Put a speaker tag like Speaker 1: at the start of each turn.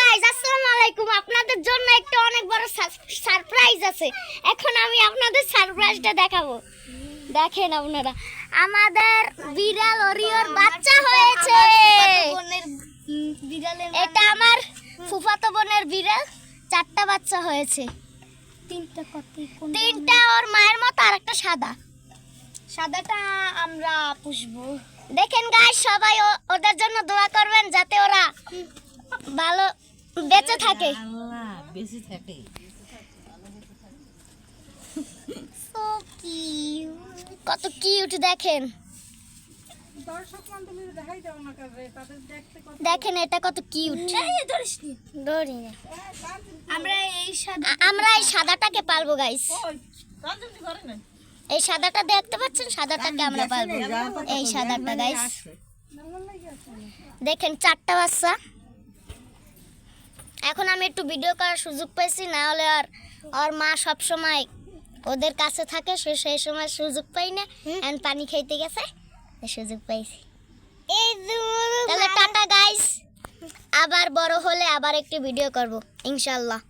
Speaker 1: Guys আসসালামু আলাইকুম। আপনাদের জন্য একটা অনেক বড় সারপ্রাইজ আছে। এখন আমি আপনাদের সারপ্রাইজটা দেখাবো। দেখেন আপনারা। আমাদের বিড়াল ওরিওর বাচ্চা হয়েছে। এটা আমার ফুফাতো বোনের বিড়াল। চারটা বাচ্চা হয়েছে।
Speaker 2: তিনটা
Speaker 1: তিনটা ওর মায়ের মতো আর একটা সাদা।
Speaker 2: সাদাটা আমরা পুষবো।
Speaker 1: দেখেন গাইস সবাই ওদের জন্য দোয়া করবেন যাতে ওরা ভালো বেঁচে থাকে।
Speaker 3: আল্লাহ বেশি থাকে।
Speaker 1: কত কিউট দেখেন। দেখেন এটা কত কিউট ধরি
Speaker 2: আমরা এই
Speaker 1: আমরা এই সাদাটাকে পালবো গাইস এই সাদাটা দেখতে পাচ্ছেন? সাদাটাকে আমরা পালবো। এই সাদাটা গাইস দেখেন চারটা বাচ্চা। এখন আমি একটু ভিডিও করার সুযোগ পাইছি না হলে আর ওর মা সব সময় ওদের কাছে থাকে সে সেই সময় সুযোগ পাই না। এখন পানি খাইতে গেছে সুযোগ পাইছি। এই তাহলে টাটা গাইস আবার বড় হলে আবার একটি ভিডিও করব ইনশাল্লাহ